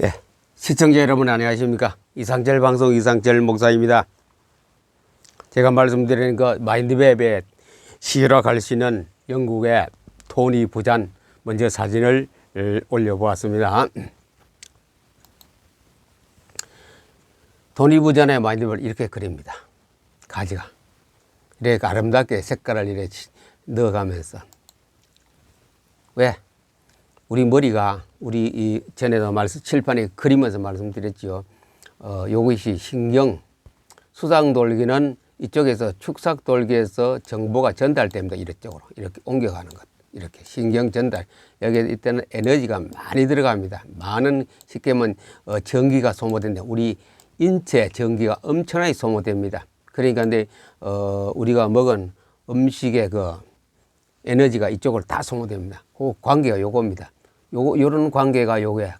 예, 시청자 여러분 안녕하십니까? 이상철 방송 이상철 목사입니다. 제가 말씀드리는 그 마인드맵에 시라 갈수 있는 영국의 토니 부잔 먼저 사진을 어, 올려보았습니다. 토니 부잔의 마인드맵을 이렇게 그립니다. 가지가 이렇게 아름답게 색깔을 이렇게 넣어가면서 왜? 우리 머리가 우리 이 전에도 말씀 칠판에 그리면서 말씀드렸지요. 어, 요것이 신경 수상 돌기는 이쪽에서 축삭 돌기에서 정보가 전달됩니다. 이쪽으로 이렇게 옮겨가는 것. 이렇게 신경 전달. 여기 이때는 에너지가 많이 들어갑니다. 많은 쉽게 하면 어, 전기가 소모된다. 우리 인체 전기가 엄청나게 소모됩니다. 그러니까 근데 어, 우리가 먹은 음식의 그 에너지가 이쪽으로 다 소모됩니다. 그 관계가 요겁니다. 요 요런 관계가 요게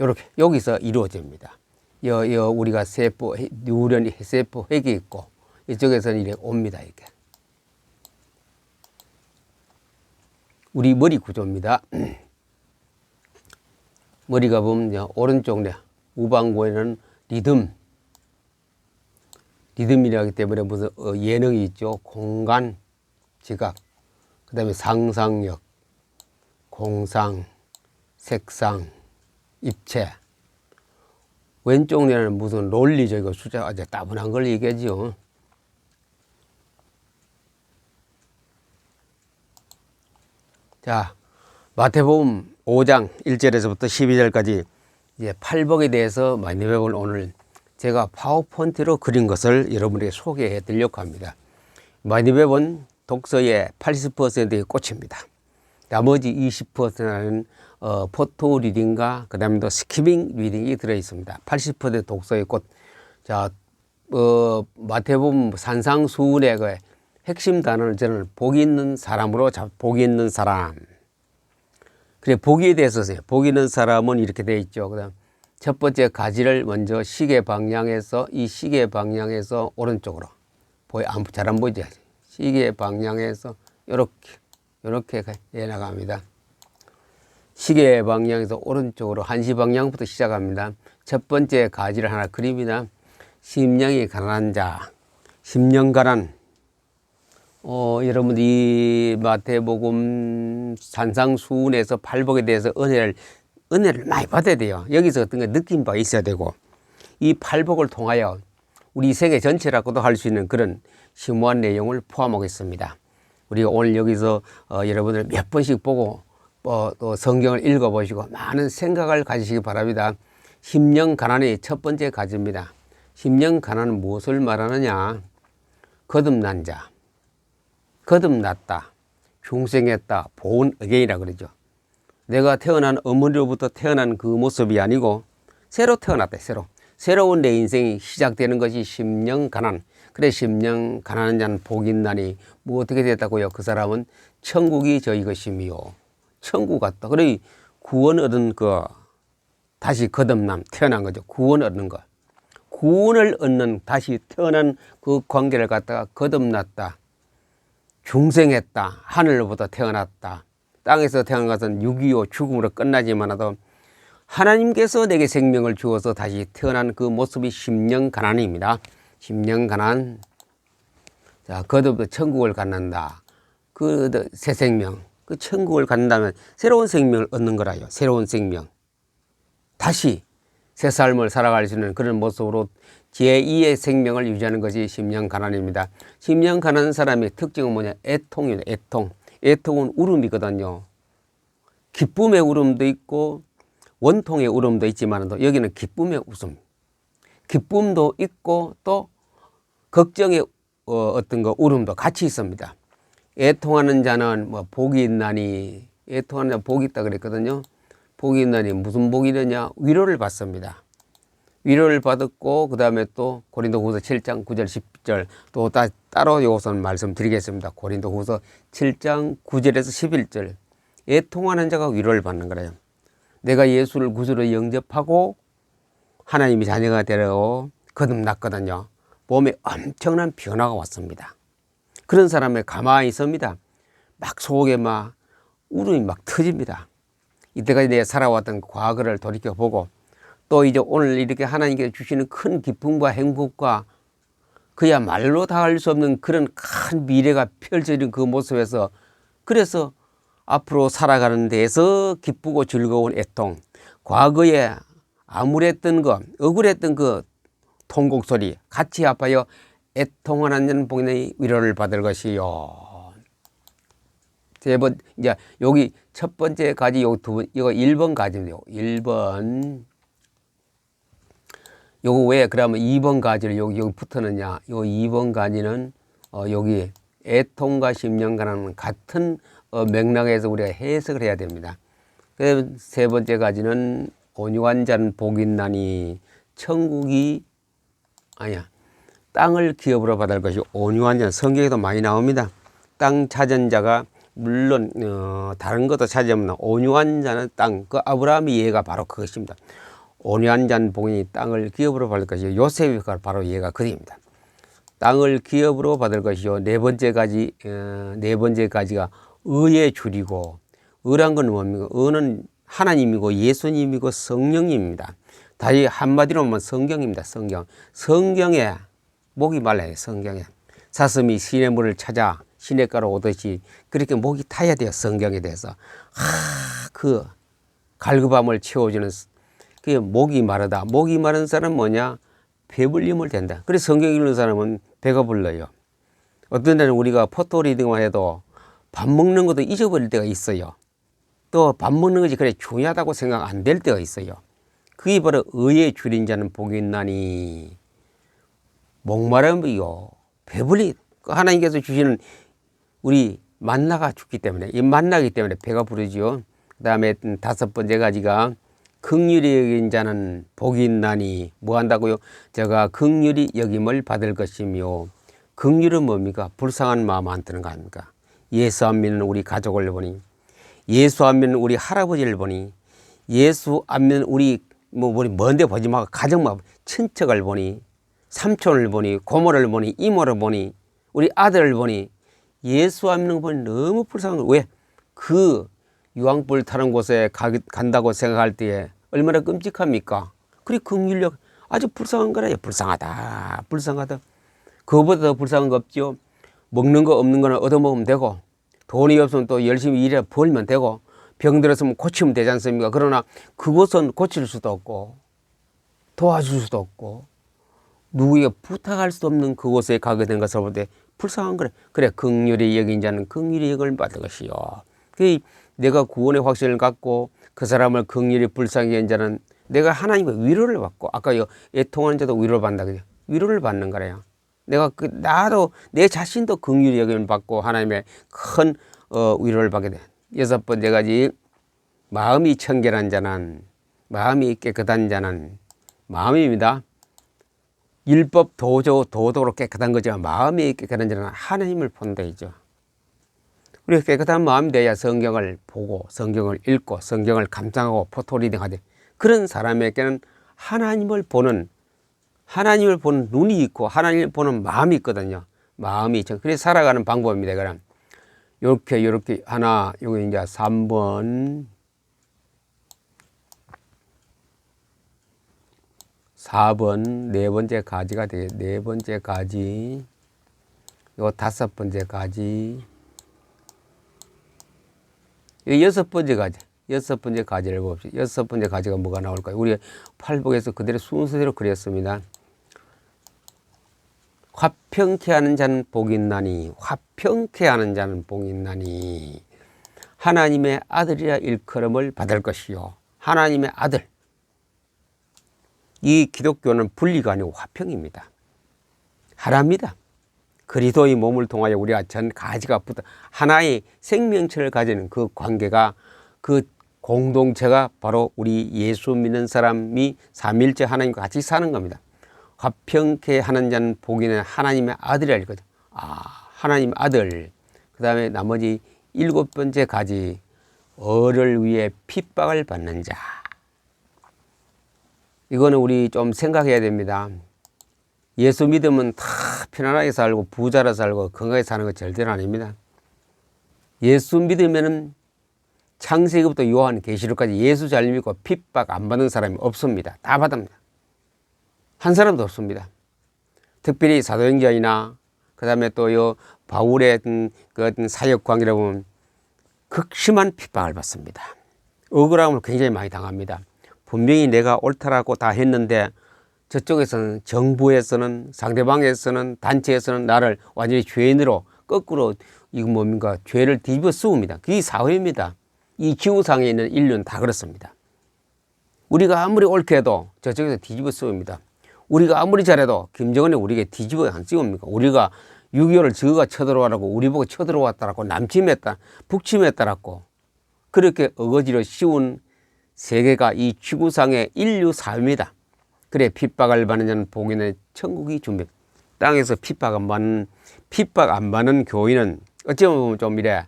요렇게 여기서 이루어집니다. 여, 여 우리가 세포 뉴런이 세포 핵이 있고 이쪽에서는 이렇게 옵니다. 이게 우리 머리 구조입니다. 머리가 보면 오른쪽 내 우방구에는 리듬 리듬이라기 때문에 무슨 어, 예능이 있죠. 공간, 지각, 그 다음에 상상력, 공상, 색상, 입체. 왼쪽 뇌는 무슨 논리적이고 숫자 아주 따분한 걸 얘기하죠. 자, 마태복음 5장 1절에서부터 12절까지 이제 팔복에 대해서 많이 배울 오늘 제가 파워포인트로 그린 것을 여러분에게 소개해 드리려고 합니다. 마니웹은 독서의 80%의 꽃입니다. 나머지 20%는 어, 포토 리딩과 그 다음에 또 스키밍 리딩이 들어 있습니다. 80% 독서의 꽃. 자, 어, 마태복음 산상수훈의 그 핵심 단어는 저는 복이 있는 사람으로 잡, 복이 있는 사람. 그래, 복에 대해서요. 복이 있는 사람은 이렇게 돼 있죠. 그 다음 첫 번째 가지를 먼저 시계 방향에서 이 시계 방향에서 오른쪽으로 보여 잘안 보이죠? 시계 방향에서 이렇게 이렇게 해 나갑니다. 시계 방향에서 오른쪽으로 한시 방향부터 시작합니다. 첫 번째 가지를 하나 그립니다. 심령이 가난한 자, 심령 가난. 어, 여러분 이 마태복음 산상수훈에서 팔복에 대해서 은혜를 은혜를 많이 받아야 돼요. 여기서 어떤 거 느낀 바 있어야 되고 이 팔복을 통하여 우리 세계 전체라고도 할 수 있는 그런 심오한 내용을 포함하겠습니다. 우리가 오늘 여기서 어, 여러분들 몇 번씩 보고 어, 또 성경을 읽어보시고 많은 생각을 가지시기 바랍니다. 심령 가난의 첫 번째 가지입니다. 심령 가난은 무엇을 말하느냐? 거듭난 자, 거듭났다, 중생했다, 본 의견이라 그러죠. 내가 태어난 어머니로부터 태어난 그 모습이 아니고 새로 태어났다, 새로. 새로운 내 인생이 시작되는 것이 심령 가난. 그래, 심령 가난한 자는 복이 있나니, 뭐 어떻게 됐다고요? 그 사람은 천국이 저희 것이미요. 천국 같다. 그래, 구원 얻은 그, 다시 거듭남, 태어난 거죠. 구원 얻는 거. 구원을 얻는 다시 태어난 그 관계를 갖다가 거듭났다. 중생했다. 하늘로부터 태어났다. 땅에서 태어난 것은 6.25 죽음으로 끝나지만도 하나님께서 내게 생명을 주어서 다시 태어난 그 모습이 심령 가난입니다. 심령 가난. 자, 거듭 천국을 갖는다. 그 새 생명. 그 천국을 갖는다면 새로운 생명을 얻는 거라요. 새로운 생명. 다시 새 삶을 살아갈 수 있는 그런 모습으로 제2의 생명을 유지하는 것이 심령 가난입니다. 심령 가난 사람의 특징은 뭐냐? 애통이다. 애통. 애통은 울음이거든요. 기쁨의 울음도 있고 원통의 울음도 있지만 여기는 기쁨의 웃음. 기쁨도 있고 또 걱정의 어, 어떤 거 울음도 같이 있습니다. 애통하는 자는 뭐 복이 있나니 애통하는 자 복이 있다 그랬거든요. 복이 있나니 무슨 복이 되냐 위로를 받습니다. 위로를 받았고 그 다음에 또 고린도후서 7장 9절 10절 또 따, 따로 요것은 말씀드리겠습니다. 고린도후서 7장 9절에서 11절 애통하는 자가 위로를 받는 거래요. 내가 예수를 구주로 영접하고 하나님이 자녀가 되려 거듭났거든요. 몸에 엄청난 변화가 왔습니다. 그런 사람의 가만히 있습니다. 막 속에 막 울음이 막 터집니다. 이때까지 내가 살아왔던 과거를 돌이켜 보고 또 이제 오늘 이렇게 하나님께서 주시는 큰 기쁨과 행복과 그야말로 다 할 수 없는 그런 큰 미래가 펼쳐진 그 모습에서 그래서 앞으로 살아가는 데에서 기쁘고 즐거운 애통 과거에 암울했던 것 억울했던 그 통곡 소리 같이 아파요 애통하는 복인의 위로를 받을 것이요. 세 번, 이제 여기 첫 번째 가지, 요두 번, 이거 1번 가지입니다. 1번. 요거 왜 그러면 2번 가지를 여기, 여기 붙었느냐. 요 2번 가지는 어, 여기 애통과 심령과는 같은 어, 맥락에서 우리가 해석을 해야 됩니다. 그세 번째 가지는 온유한 자는 복이 나니 천국이 아니야. 땅을 기업으로 받을 것이 온유한 자 성경에도 많이 나옵니다. 땅 찾은 자가 물론 어, 다른 것도 찾으면 온유한 자는 땅. 그 아브라함의 예가 바로 그것입니다. 온유한 자는 복이 땅을 기업으로 받을 것이 요셉이 바로 예가 그입니다. 땅을 기업으로 받을 것이요 네 번째 가지 어, 네 번째 가지가 의에 줄이고 의란 건 뭡니까? 의는 하나님이고 예수님이고 성령님입니다. 다시 한마디로 보면 성경입니다. 성경. 성경에 목이 말라요. 성경에 사슴이 시냇물을 찾아 시냇가로 오듯이 그렇게 목이 타야 돼요. 성경에 대해서 아그 갈급함을 채워주는 그 목이 마르다. 목이 마른 사람은 뭐냐? 배불림을 된다. 그래서 성경 읽는 사람은 배가 불러요. 어떤 때는 우리가 포토 리딩만 해도 밥 먹는 것도 잊어버릴 때가 있어요. 또 밥 먹는 것이 그래 중요하다고 생각 안 될 때가 있어요. 그게 바로 의에 줄인 자는 복이 있나니 목마름이요 배불리 하나님께서 주시는 우리 만나가 죽기 때문에 이 만나기 때문에 배가 부르지요. 그다음에 다섯 번째 가지가 극률이 여긴 자는 복이 있나니 뭐 한다고요? 제가 극률이 여김을 받을 것이며 극률은 뭡니까? 불쌍한 마음 안 드는 거 아닙니까? 예수 안 믿는 우리 가족을 보니 예수 안 믿는 우리 할아버지를 보니 예수 안 믿는 우리 뭐 우리 먼데 보지 말고 가정만 친척을 보니 삼촌을 보니 고모를 보니 이모를 보니 우리 아들을 보니 예수 안 믿는 거 보니 너무 불쌍한 거 왜? 그 유황불 타는 곳에 가, 간다고 생각할 때에 얼마나 끔찍합니까? 그리 긍휼력 아주 불쌍한 거라요. 불쌍하다. 불쌍하다. 그거보다 더 불쌍한 거 없죠. 먹는 거 없는 거는 얻어먹으면 되고 돈이 없으면 또 열심히 일해 벌면 되고 병 들었으면 고치면 되지 않습니까? 그러나 그것은 고칠 수도 없고 도와줄 수도 없고 누구에게 부탁할 수 없는 그곳에 가게 된 것을 볼때 불쌍한 거래. 그래, 극률이 여긴 자는 극률이 여길 받을 것이요. 그 내가 구원의 확신을 갖고 그 사람을 극률이 불쌍히 한 자는 내가 하나님의 위로를 받고 아까 애통하는 자도 위로를 받는다 그죠? 위로를 받는 거래요. 내가 그 나도 내 자신도 긍휼히 여김을 받고 하나님의 큰 어, 위로를 받게 돼. 여섯 번째 가지 마음이 청결한 자는 마음이 깨끗한 자는 마음입니다. 율법 도저 도덕으로 깨끗한 거지만 마음이 깨끗한 자는 하나님을 본다 이죠. 우리가 깨끗한 마음이 돼야 성경을 보고 성경을 읽고 성경을 감상하고 포토리딩 하되 그런 사람에게는 하나님을 보는 하나님을 보는 눈이 있고 하나님을 보는 마음이 있거든요. 마음이 죠 그래서 살아가는 방법입니다. 그럼 이렇게 이렇게 하나 여기 이제 3번 4번 네 번째 가지가 되게 네 번째 가지 요 다섯 번째 가지 요 여섯 번째 가지 여섯 번째 가지를 봅시다. 여섯 번째 가지가 뭐가 나올까요? 우리 팔복에서 그대로 순서대로 그렸습니다. 화평케 하는 자는 복이 있나니 화평케 하는 자는 복이 있나니 하나님의 아들이라 일컬음을 받을 것이요 하나님의 아들 이 기독교는 분리가 아니고 화평입니다. 하나입니다. 그리스도의 몸을 통하여 우리가 전 가지가 붙어 하나의 생명체를 가지는 그 관계가 그 공동체가 바로 우리 예수 믿는 사람이 삼일째 하나님과 같이 사는 겁니다. 화평케 하는 자는 복이는 하나님의 아들이라 이거죠. 아, 하나님 아들. 그 다음에 나머지 일곱 번째 가지, 어를 위해 핍박을 받는 자. 이거는 우리 좀 생각해야 됩니다. 예수 믿으면 다 편안하게 살고 부자로 살고 건강하게 사는 거 절대로 아닙니다. 예수 믿으면은 창세기부터 요한 계시록까지 예수 잘 믿고 핍박 안 받는 사람이 없습니다. 다 받습니다. 한 사람도 없습니다. 특별히 사도행전이나 그 다음에 또요 바울의 그 사역 관계라 보면 극심한 핍박을 받습니다. 억울함을 굉장히 많이 당합니다. 분명히 내가 옳다라고 다 했는데 저쪽에서는 정부에서는 상대방에서는 단체에서는 나를 완전히 죄인으로 거꾸로 이거 뭡니까 죄를 뒤집어 씌웁니다. 그게 사회입니다. 이 지구상에 있는 인류는 다 그렇습니다. 우리가 아무리 옳게 해도 저쪽에서 뒤집어 씌웁니다. 우리가 아무리 잘해도 김정은이 우리에게 뒤집어 안 씌웁니까? 우리가 6.25를 저가 쳐들어와라고 우리 보고 쳐들어왔다라고 남침했다, 북침했다라고 그렇게 어거지로 씌운 세계가 이 지구상의 인류 사회입니다. 그래 핍박을 받는 자는 복인의 천국이 준비. 땅에서 핍박 안 받는 핍박 안 받는 교인은 어찌 보면 좀 이래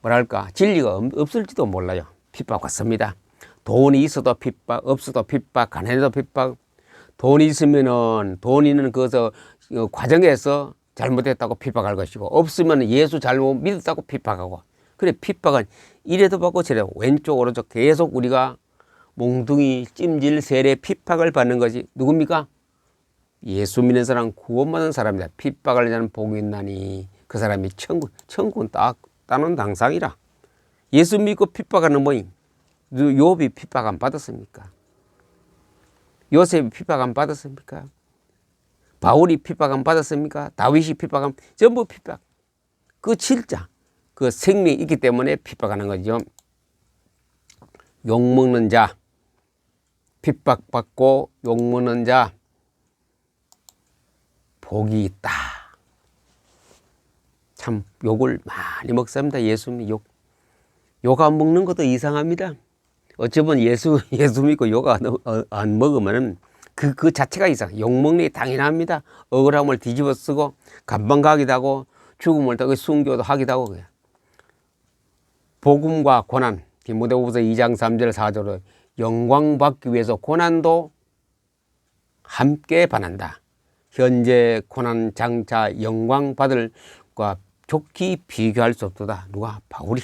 뭐랄까 진리가 없- 없을지도 몰라요. 핍박 받습니다. 돈이 있어도 핍박, 없어도 핍박, 가난해도 핍박. 돈이 있으면은 돈 있는 그서 어, 과정에서 잘못했다고 핍박할 것이고 없으면 예수 잘못 믿었다고 핍박하고 그래 핍박은 이래도 받고 저래도 왼쪽 오른쪽 계속 우리가 몽둥이 찜질 세례 핍박을 받는 것이 누굽니까? 예수 믿는 사람 구원받은 사람이다. 핍박을 자는 복이 있나니 그 사람이 천국 천국은 딱 따는 당상이라. 예수 믿고 핍박하는 뭐임? 요비 핍박 안 받았습니까? 요셉이 핍박 안 받았습니까? 바울이 핍박 안 받았습니까? 다윗이 핍박 안 전부 핍박. 그 진짜 그 생명이 있기 때문에 핍박하는 거죠. 욕 먹는 자, 핍박받고 욕 먹는 자 복이 있다. 참 욕을 많이 먹습니다. 예수님 욕. 욕 안 먹는 것도 이상합니다. 어쩌면 예수 예수 믿고 욕안 안 먹으면은 그, 그 자체가 이상. 욕 먹는 게 당연합니다. 억울함을 뒤집어 쓰고 감방 가기도 하고 죽음을 또 순교도 하기도 하고 그래요. 복음과 고난 디모데후서 2장 3절 4절로 영광 받기 위해서 고난도 함께 받는다. 현재 고난 장차 영광 받을과 좋게 비교할 수 없도다. 누가 바울이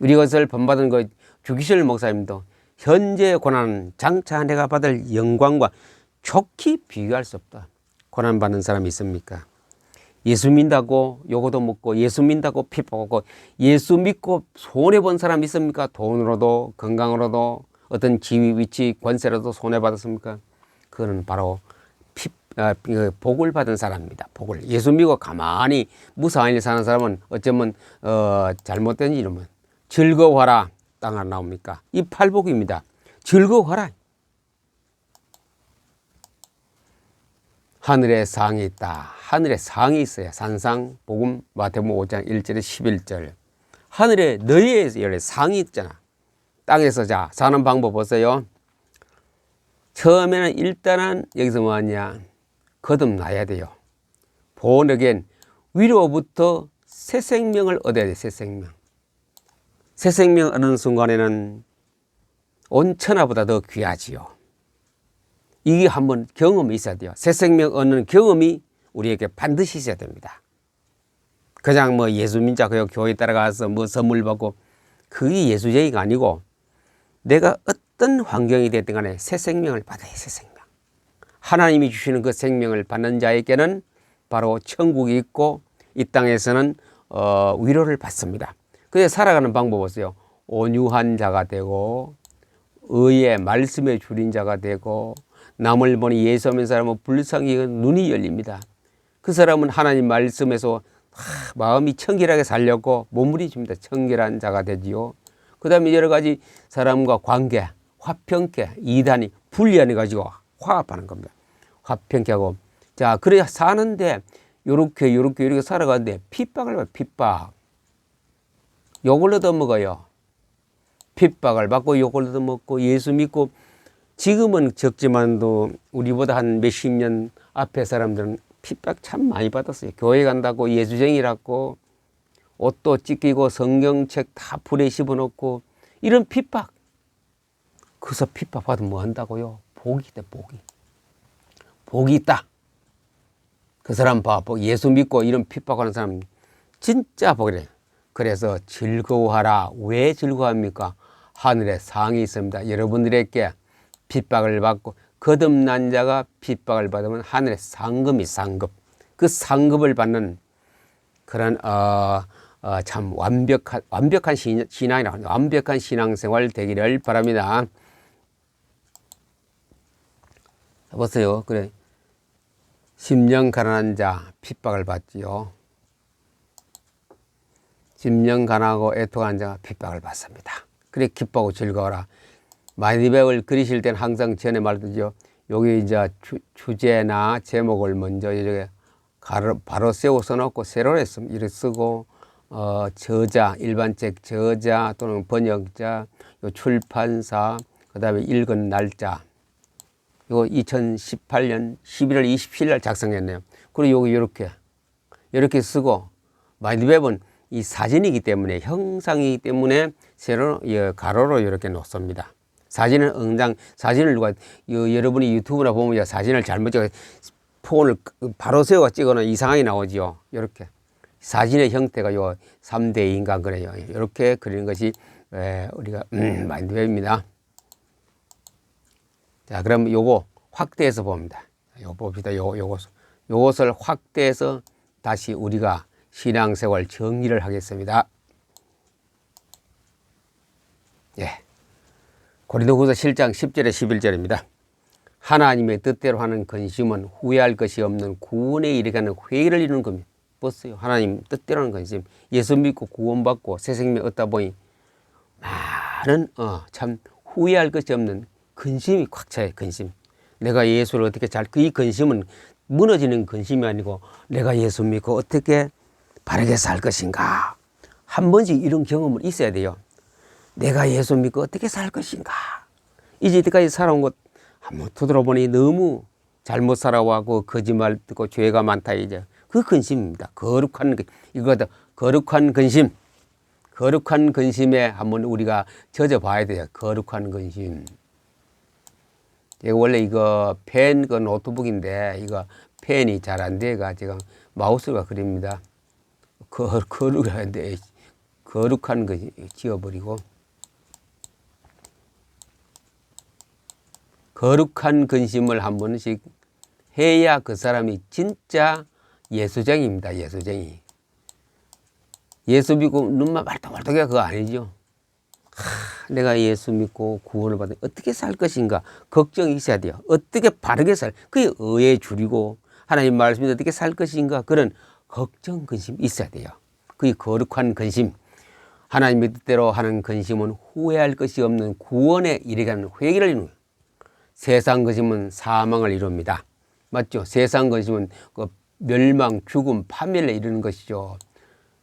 우리 것을 본받은 그 주기실 목사님도 현재 고난 장차 내가 받을 영광과 좋게 비교할 수 없다. 고난 받는 사람이 있습니까? 예수 믿다고 요거도 먹고 예수 믿다고 핍박하고 예수 믿고 손해 본 사람 있습니까? 돈으로도 건강으로도 어떤 지위 위치 권세로도 손해 받았습니까? 그거는 바로 핍 아, 그 복을 받은 사람입니다. 복을 예수 믿고 가만히 무사한 일 사는 사람은 어쩌면 어, 잘못된 이름은 즐거워하라 땅 안 나옵니까? 이 팔복입니다. 즐거워하라. 하늘에 상이 있다. 하늘에 상이 있어요. 산상, 복음, 마태복음 5장 1절에 11절. 하늘에 너희의 열에 상이 있잖아. 땅에서 자, 사는 방법 보세요. 처음에는 일단은 여기서 뭐하냐. 거듭나야 돼요. 본에겐 위로부터 새 생명을 얻어야 돼, 새 생명. 새 생명 얻는 순간에는 온 천하보다 더 귀하지요. 이게 한번 경험이 있어야 돼요. 새 생명 얻는 경험이 우리에게 반드시 있어야 됩니다. 그냥 뭐 예수 민자 그 교회 따라가서 뭐 선물 받고 그게 예수쟁이가 아니고 내가 어떤 환경이 됐든 간에 새 생명을 받아야 새 생명. 하나님이 주시는 그 생명을 받는 자에게는 바로 천국이 있고 이 땅에서는 어, 위로를 받습니다. 그래 살아가는 방법 보세요. 온유한 자가 되고 의의 말씀에 줄인 자가 되고 남을 보니 예수 믿는 사람은 불쌍히 눈이 열립니다. 그 사람은 하나님 말씀에서 하, 마음이 청결하게 살렸고 몸물이 줍니다. 청결한 자가 되지요. 그 다음에 여러 가지 사람과 관계, 화평케, 이단이 분리해 가지고 화합하는 겁니다. 화평케 하고. 자, 그래야 사는데 요렇게, 요렇게, 이렇게 살아가는데 핍박을 받 핍박. 욕을 얻어먹어요. 핍박을 받고 욕을 얻어먹고 예수 믿고 지금은 적지만도 우리보다 한 몇십 년 앞에 사람들은 핍박 참 많이 받았어요. 교회 간다고 예수쟁이라고 옷도 찢기고 성경책 다 불에 씹어놓고 이런 핍박. 그래서 핍박 받으면 뭐 한다고요? 복이 있다, 복이. 복이 있다. 그 사람 봐. 복. 예수 믿고 이런 핍박하는 사람 진짜 복이래. 그래서 즐거워하라. 왜 즐거워합니까? 하늘에 상이 있습니다. 여러분들에게 핍박을 받고 거듭난 자가 핍박을 받으면 하늘에 상금이 상급. 그 상급을 받는 그런 어, 어, 참 완벽한 완벽한 신- 신앙이라 완벽한 신앙생활 되기를 바랍니다. 보세요. 그래. 심령 가난한 자 핍박을 받지요. 심령 가난하고 애통한 자가 핍박을 받습니다. 그래 기뻐하고 즐거워라. 마니백을 그리실 때는 항상 전에 말했죠. 여기 이제 주, 주제나 제목을 먼저 이렇게 가로, 바로 세워 써놓고 세로 했으면 이렇게 쓰고 어, 저자 일반 책 저자 또는 번역자 요 출판사 그다음에 읽은 날짜 요 2018년 11월 27일 날 작성했네요. 그리고 여기 이렇게 이렇게 쓰고 마이드웹은 이 사진이기 때문에 형상이기 때문에 세로 예, 가로로 이렇게 놓습니다. 사진은 응당 사진을 누가 여, 여러분이 유튜브나 보면 요 사진을 잘못 찍어 폰을 바로 세워 찍어는 이상하게 나오지요. 이렇게 사진의 형태가 요 3대 인간 그래요. 이렇게 그리는 것이 에, 우리가 음, 마인드웹입니다. 자, 그럼 요거 확대해서 봅니다. 요 봅시다. 요, 요것, 요것을 확대해서 다시 우리가 신앙생활 정리를 하겠습니다. 예. 고린도후서 7장 10절에 11절입니다. 하나님의 뜻대로 하는 근심은 후회할 것이 없는 구원에 이르가는 회의를 이루는 겁니다. 보세요. 하나님 뜻대로 하는 근심. 예수 믿고 구원받고 새 생명 얻다 보니 많은 어, 참 후회할 것이 없는 근심이 꽉 차요. 근심. 내가 예수를 어떻게 잘 그 이 근심은 무너지는 근심이 아니고 내가 예수 믿고 어떻게 바르게 살 것인가. 한 번씩 이런 경험을 있어야 돼요. 내가 예수 믿고 어떻게 살 것인가. 이제 이때까지 살아온 것 한번 되돌아보니 너무 잘못 살아와고 거짓말 듣고 죄가 많다 이제 그 근심입니다. 거룩한 그- 이거다 거룩한 근심. 거룩한 근심에 한번 우리가 젖어 봐야 돼요. 거룩한 근심. 제가 원래 이거 펜 그 노트북인데 이거 펜이 잘 안 돼가 지금 마우스가 그립니다. 거, 거룩한데 거룩한 거 지워버리고 거룩한 근심을 한 번씩 해야 그 사람이 진짜 예수쟁입니다. 예수쟁이. 예수 믿고 눈만 말똥말똥해 그거 아니죠. 하, 내가 예수 믿고 구원을 받으 어떻게 살 것인가 걱정이 있어야 돼요. 어떻게 바르게 살 그게 의에 줄이고 하나님 말씀이 어떻게 살 것인가 그런 걱정 근심이 있어야 돼요. 그게 거룩한 근심. 하나님의 뜻대로 하는 근심은 후회할 것이 없는 구원에 이르가는 회개를 이루는. 세상 것임은 사망을 이룹니다. 맞죠? 세상 것임은 그 멸망, 죽음, 파멸을 이루는 것이죠.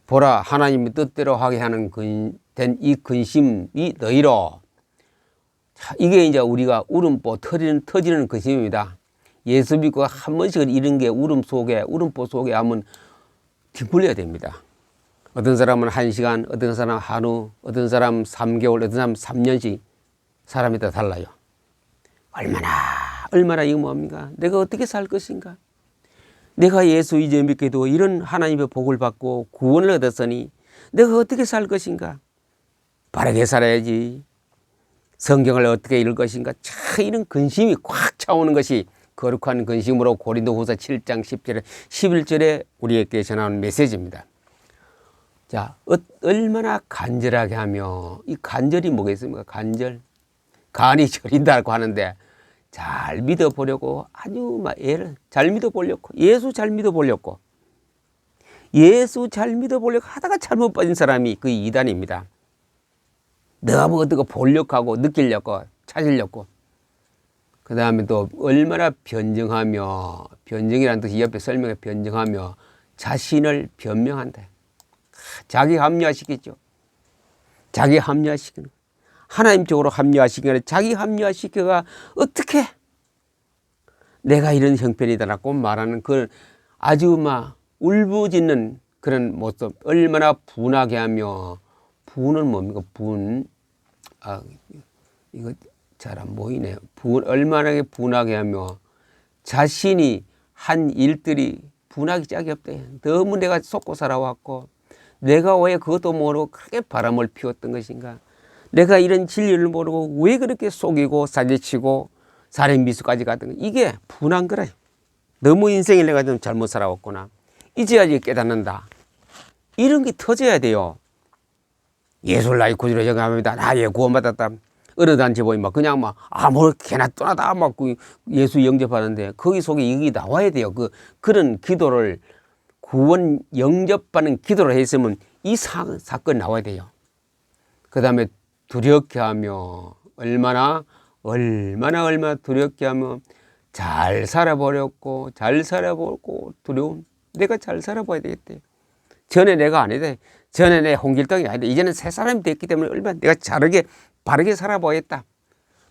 보라, 하나님의 뜻대로 하게 하는 근, 된이 근심이 너희로. 자, 이게 이제 우리가 울음보 터지는, 터지는 근심입니다. 예수 믿고 한 번씩 이런 게 울음 속에, 울음보 속에 하면 뒷굴려야 됩니다. 어떤 사람은 한 시간, 어떤 사람은 한우, 어떤 사람 3개월, 어떤 사람 3년씩 사람이 다 달라요. 얼마나 얼마나 이거 뭡니까? 내가 어떻게 살 것인가? 내가 예수 이제 믿게도 이런 하나님의 복을 받고 구원을 얻었으니 내가 어떻게 살 것인가? 바르게 살아야지. 성경을 어떻게 읽을 것인가? 차 이런 근심이 꽉 차오는 것이 거룩한 근심으로 고린도후서 7장 10절에 11절에 우리에게 전하는 메시지입니다. 자, 어, 얼마나 간절하게 하며 이 간절이 뭐겠습니까? 간절. 간이 저린다고 하는데 잘 믿어 보려고 아주 막 애를 잘 믿어 보려고 예수 잘 믿어 보려고 예수 잘 믿어 보려고 하다가 잘못 빠진 사람이 그 이단입니다. 내가 뭐 어떻게 보려고 느끼려고 찾으려고 그 다음에 또 얼마나 변증하며 변증이라는 뜻이 옆에 설명에 변증하며 자신을 변명한다. 자기 합리화시키죠. 자기 합리화시키는 거. 하나님 쪽으로 합리화시키는 자기 합리화시켜가 어떻게 내가 이런 형편이다라고 말하는 그 아주 막 울부짖는 그런 모습 얼마나 분하게 하며 분은 뭡니까 분 아, 이거 잘 안 보이네요 분 얼마나 분하게 하며 자신이 한 일들이 분하기 짝이 없대 너무 내가 속고 살아왔고 내가 왜 그것도 모르고 그렇게 바람을 피웠던 것인가? 내가 이런 진리를 모르고 왜 그렇게 속이고 사기치고 살인 미수까지 갔던 가 이게 분한 거래. 너무 인생을 내가 좀 잘못 살아왔구나. 이제야지 깨닫는다. 이런 게 터져야 돼요. 예술 나이 구주로 영감합니다. 나예 구원받았다. 어느 단체 보면 막 그냥 막 아무 개나 떠나다 막그 예수 영접하는데 거기 속에 이게 나와야 돼요. 그 그런 기도를 구원 영접하는 기도를 했으면 이 사, 사건 나와야 돼요. 그 다음에 두렵게 하며 얼마나 얼마나 얼마나 두렵게 하며 잘 살아버렸고 잘 살아보고 두려움 내가 잘 살아봐야 되겠대. 전에 내가 아니다. 전에 내 홍길동이 아니다. 이제는 새 사람이 됐기 때문에 얼마나 내가 자르게 바르게 살아봐야겠다.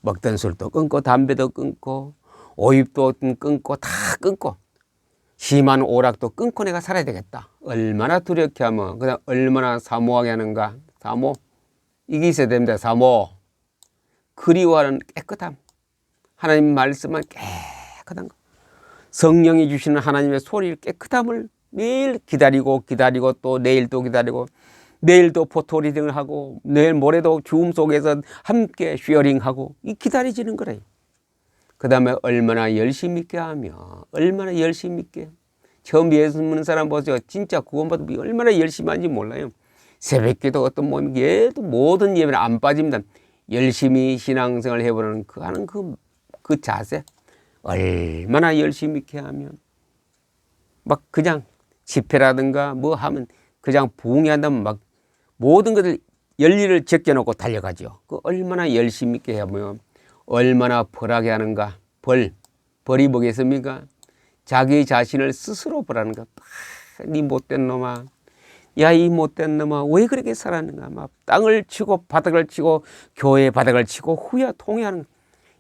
먹던 술도 끊고 담배도 끊고 오입도 끊고 다 끊고 심한 오락도 끊고 내가 살아야 되겠다. 얼마나 두렵게 하면 그다음 얼마나 사모하게 하는가. 사모 이게 있어야 됩니다. 사모 그리워하는 깨끗함. 하나님 말씀은 깨끗한 거. 성령이 주시는 하나님의 소리를 깨끗함을 매일 기다리고 기다리고 또 내일 또 기다리고 내일도 포토 리딩을 하고 내일 모레도 주음 속에서 함께 쉐어링하고 이 기다려지는 거래. 그 다음에 얼마나 열심히 있게 하며 얼마나 열심히 있게 처음 예수 믿는 사람 보세요. 진짜 구원받으면 얼마나 열심히 하는지 몰라요. 새벽기도 어떤 모임 예도 모든 예배는 안 빠집니다. 열심히 신앙생활 해보는 그 하는 그, 그 자세 얼마나 열심히 있게 하면 막 그냥 집회라든가 뭐 하면 그냥 부흥한다면 막 모든 것을 열리를 제껴놓고 달려가죠. 그 얼마나 열심히 있게 하면 얼마나 벌하게 하는가. 벌. 벌이 뭐겠습니까? 자기 자신을 스스로 벌하는 거. 아, 네 못된 놈아. 야, 이 못된 놈아. 왜 그렇게 살았는가. 막 땅을 치고 바닥을 치고 교회 바닥을 치고 후야 통해하는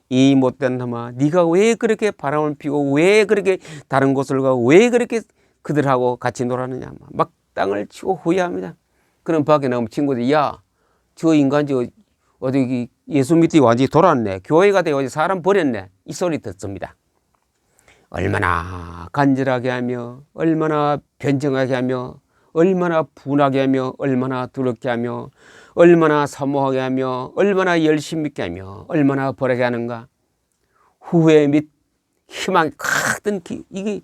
이 못된 놈아. 네가 왜 그렇게 바람을 피고 왜 그렇게 다른 곳을 가고 왜 그렇게 그들하고 같이 놀았느냐. 막 땅을 치고 후회합니다. 그럼 밖에 나오면 친구들이 야, 저 인간 저 어디 예수 믿기 완전히 돌았네. 교회가 되고 사람 버렸네. 이 소리 듣습니다. 얼마나 간절하게 하며 얼마나 변정하게 하며 얼마나 분하게 하며 얼마나 두렵게 하며 얼마나 사모하게 하며 얼마나 열심 있게 하며 얼마나 버리게 하는가 후회 및 희망이 크든 이게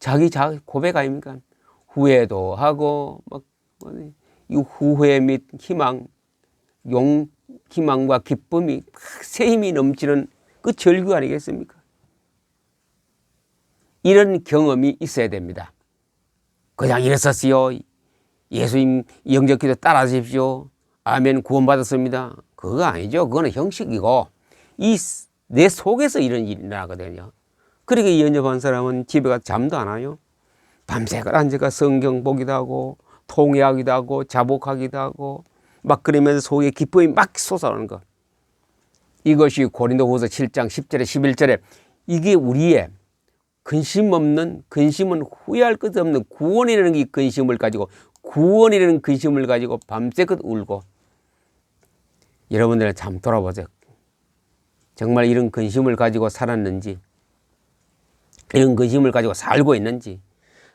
자기 자 고백 아닙니까 후회도 하고 막 이 후회 및 희망 용 희망과 기쁨이 새 힘이 넘치는 그 절규 아니겠습니까? 이런 경험이 있어야 됩니다. 그냥 이랬었어요. 예수님 영접기도 따라하십시오. 아멘 구원받았습니다. 그거 아니죠. 그거는 형식이고 이 내 속에서 이런 일이 나거든요. 그렇게 연접한 사람은 집에 가서 잠도 안 와요. 밤새가 앉아가 성경 보기도 하고 통회하기도 하고 자복하기도 하고 막 그러면서 속에 기쁨이 막 솟아오는 것. 이것이 고린도후서 7장 10절에 11절에 이게 우리의 근심 없는 근심은 후회할 것 없는 구원이라는 이 근심을 가지고 구원이라는 근심을 가지고 밤새껏 울고 여러분들 참 돌아보세요. 정말 이런 근심을 가지고 살았는지 이런 근심을 가지고 살고 있는지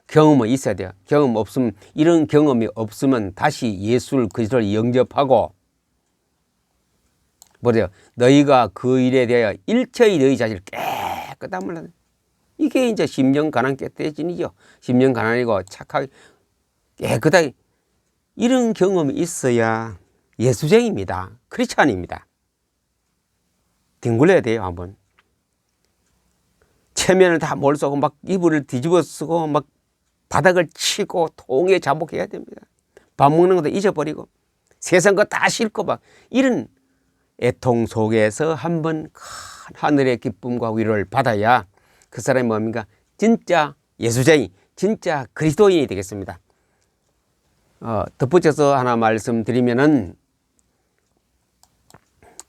경험은 있어야 돼요. 경험 없으면 이런 경험이 없으면 다시 예수를 그리스도를 영접하고 뭐래요? 너희가 그 일에 대하여 일체의 너희 자신을 깨끗함을 이게 이제 심령 가난 깨끗해진이죠. 심령 가난이고 착하게 깨끗하게 이런 경험이 있어야 예수쟁입니다. 크리스찬입니다. 뒹굴려야 돼요, 한번. 체면을 다 몰쏘고 막 이불을 뒤집어 쓰고 막 바닥을 치고 통에 잠복해야 됩니다. 밥 먹는 것도 잊어버리고 세상 거 다 싫고 막 이런 애통 속에서 한번 큰 하늘의 기쁨과 위로를 받아야 그 사람이 뭡니까? 진짜 예수자인, 진짜 그리스도인이 되겠습니다. 어, 덧붙여서 하나 말씀드리면은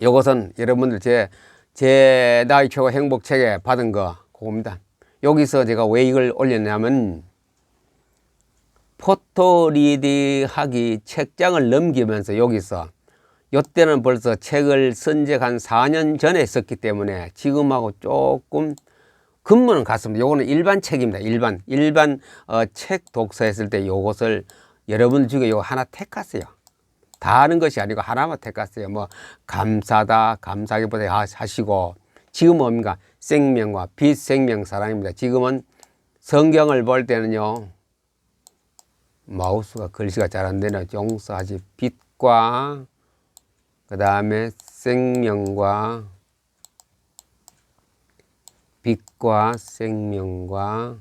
이것은 여러분들 제, 제 나이 최고 행복 책에 받은 거 그겁니다. 여기서 제가 왜 이걸 올렸냐면 포토리디 하기 책장을 넘기면서 여기서 요때는 벌써 책을 쓴 지 한 4년 전에 썼기 때문에 지금하고 조금 근무는 같습니다. 요거는 일반 책입니다. 일반 일반 어, 책 독서했을 때 요것을 여러분 중에 이거 하나 택하세요. 다 하는 것이 아니고 하나만 택하세요. 뭐 감사다, 감사기보다 하- 하시고 지금 뭡니까? 생명과 빛, 생명, 사랑입니다. 지금은 성경을 볼 때는요. 마우스가 글씨가 잘 안 되네. 용서하지 빛과 그 다음에 생명과 빛과 생명과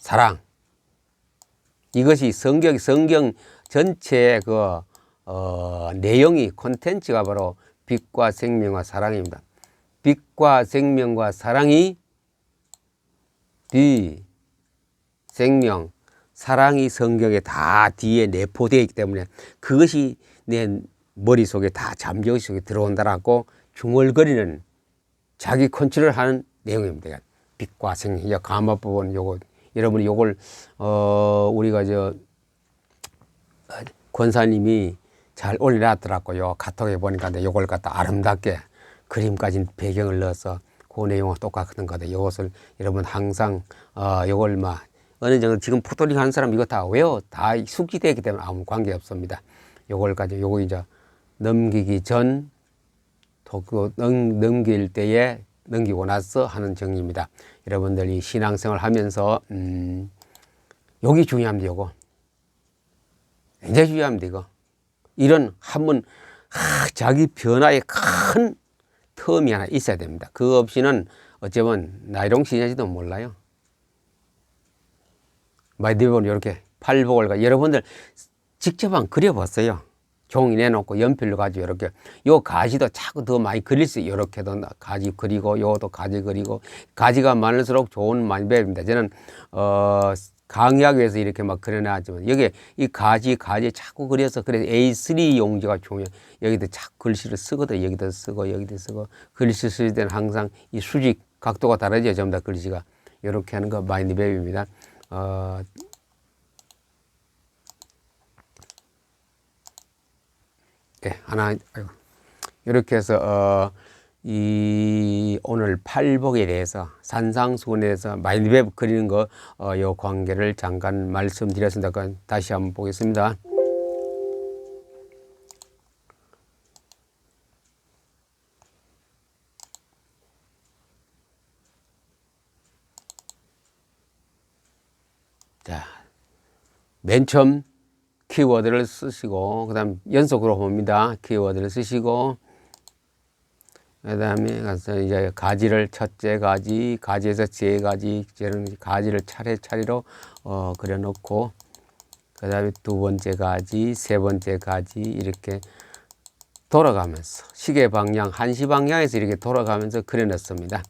사랑 이것이 성경 성경 전체의 그 어, 내용이 콘텐츠가 바로 빛과 생명과 사랑입니다. 빛과 생명과 사랑이 뒤 생명 사랑이 성경에 다 뒤에 내포되어 있기 때문에 그것이 내 머릿속에 다 잠재의 속에 들어온다라고 중얼거리는 자기 컨트롤 하는 내용입니다. 빛과 생명, 부분 요거 여러분이 요걸 어 우리가 저 권사님이 잘 올려놨더라고요. 카톡에 보니까 요걸 갖다 아름답게 그림까지 배경을 넣어서 그 내용과 똑같은 거다. 이것을 여러분 항상 어 요걸 막 어느 정도 지금 포토링 하는 사람 이거 다 외워 다 숙지되기 때문에 아무 관계 없습니다. 요걸 가지고 요거 이제 넘기기 전 도그 넘길 때에 넘기고 나서 하는 정리입니다. 여러분들이 신앙생활 하면서 음 요기 중요합니다. 요거 굉장히 중요합니다. 이거 이런 한번 하, 자기 변화에 큰 텀이 하나 있어야 됩니다. 그거 없이는 어쩌면 나이롱 시냐지도 몰라요. 마이디브는 이렇게 팔복을 가 여러분들 직접 한 그려봤어요. 종이 내놓고 연필로 가지고 이렇게 요 가지도 자꾸 더 많이 그릴 수. 이렇게도 가지 그리고 요것도 가지 그리고 가지가 많을수록 좋은 마이배입니다. 저는 어 강의하기 위해서 이렇게 막 그려놨지만 여기 이 가지 가지 자꾸 그려서 그래서 A3 용지가 중요. 여기도 자꾸 글씨를 쓰거든. 여기도 쓰고 여기도 쓰고 글씨 쓸 때는 항상 이 수직 각도가 다르죠. 전부 다 글씨가 이렇게 하는 거 마인드맵입니다. 어, 예, 하나, 아이고. 이렇게 해서, 어, 이, 오늘 팔복에 대해서, 산상수훈에서 마인드맵 그리는 거, 어, 요 관계를 잠깐 말씀드렸습니다. 그 다시 한번 보겠습니다. 맨 처음 키워드를 쓰시고 그 다음 연속으로 봅니다. 키워드를 쓰시고 그 다음에 가서 이제 가지를 첫째 가지, 가지에서 세 가지, 저는 가지를 차례차례로 어 그려놓고 그 다음에 두 번째 가지, 세 번째 가지 이렇게 돌아가면서 시계 방향, 한시 방향에서 이렇게 돌아가면서 그려놨습니다.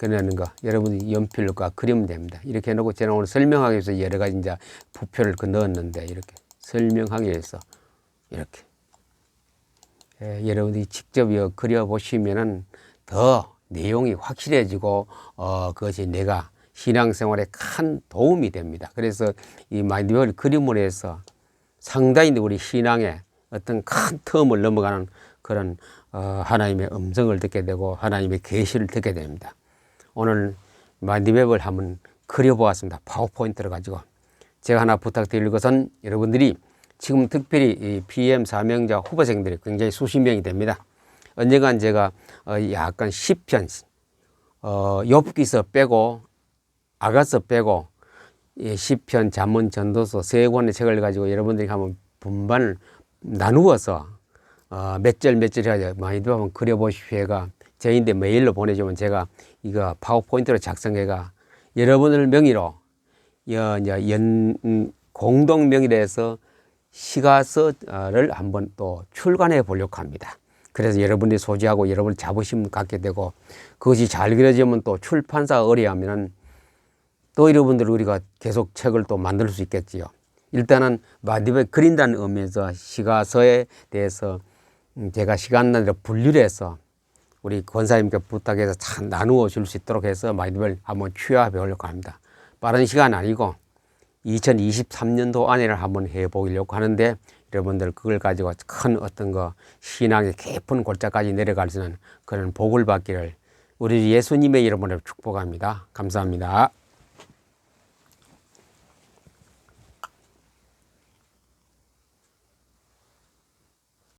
그려놓는 거 여러분이 연필과 그리면 됩니다. 이렇게 해놓고 제가 오늘 설명하기 위해서 여러 가지 이제 부표를 그 넣었는데 이렇게 설명하기 위해서 이렇게 예, 여러분들이 직접 이거 그려 보시면은 더 내용이 확실해지고 어 그것이 내가 신앙생활에 큰 도움이 됩니다. 그래서 이 마인드맵을 그림으로 해서 상당히 우리 신앙에 어떤 큰 텀을 넘어가는 그런 어 하나님의 음성을 듣게 되고 하나님의 계시를 듣게 됩니다. 오늘 마인드맵을 한번 그려보았습니다. 파워포인트를 가지고 제가 하나 부탁드릴 것은 여러분들이 지금 특별히 이 PM 사명자 후보생들이 굉장히 수십 명이 됩니다. 언젠간 제가 어 약간 시편, 어 욥기서 빼고 아가서 빼고 이 시편, 잠언, 전도서 세 권의 책을 가지고 여러분들이 한번 분반을 나누어서 어, 몇절 몇절 해가지고 많이도 한번 그려보십시오. 해가 저희인데 메일로 보내주면 제가 이거 파워포인트로 작성해가 여러분을 명의로 연, 음, 공동 명의로 해서 시가서를 한번 또 출간해 보려고 합니다. 그래서 여러분들이 소지하고 여러분 자부심 갖게 되고 그것이 잘 그려지면 또 출판사 의뢰하면은 또 여러분들 우리가 계속 책을 또 만들 수 있겠지요. 일단은 마디베 그린다는 의미에서 시가서에 대해서 음, 제가 시간 나대로 분류를 해서 우리 권사님께 부탁해서 참 나누어 줄 수 있도록 해서 마디벨 한번 취합해 보려고 합니다. 빠른 시간 아니고 2023년도 안에를 한번 해보려고 하는데 여러분들 그걸 가지고 큰 어떤 거 신앙의 깊은 골짜까지 내려갈 수 있는 그런 복을 받기를 우리 예수님의 이름으로 축복합니다. 감사합니다.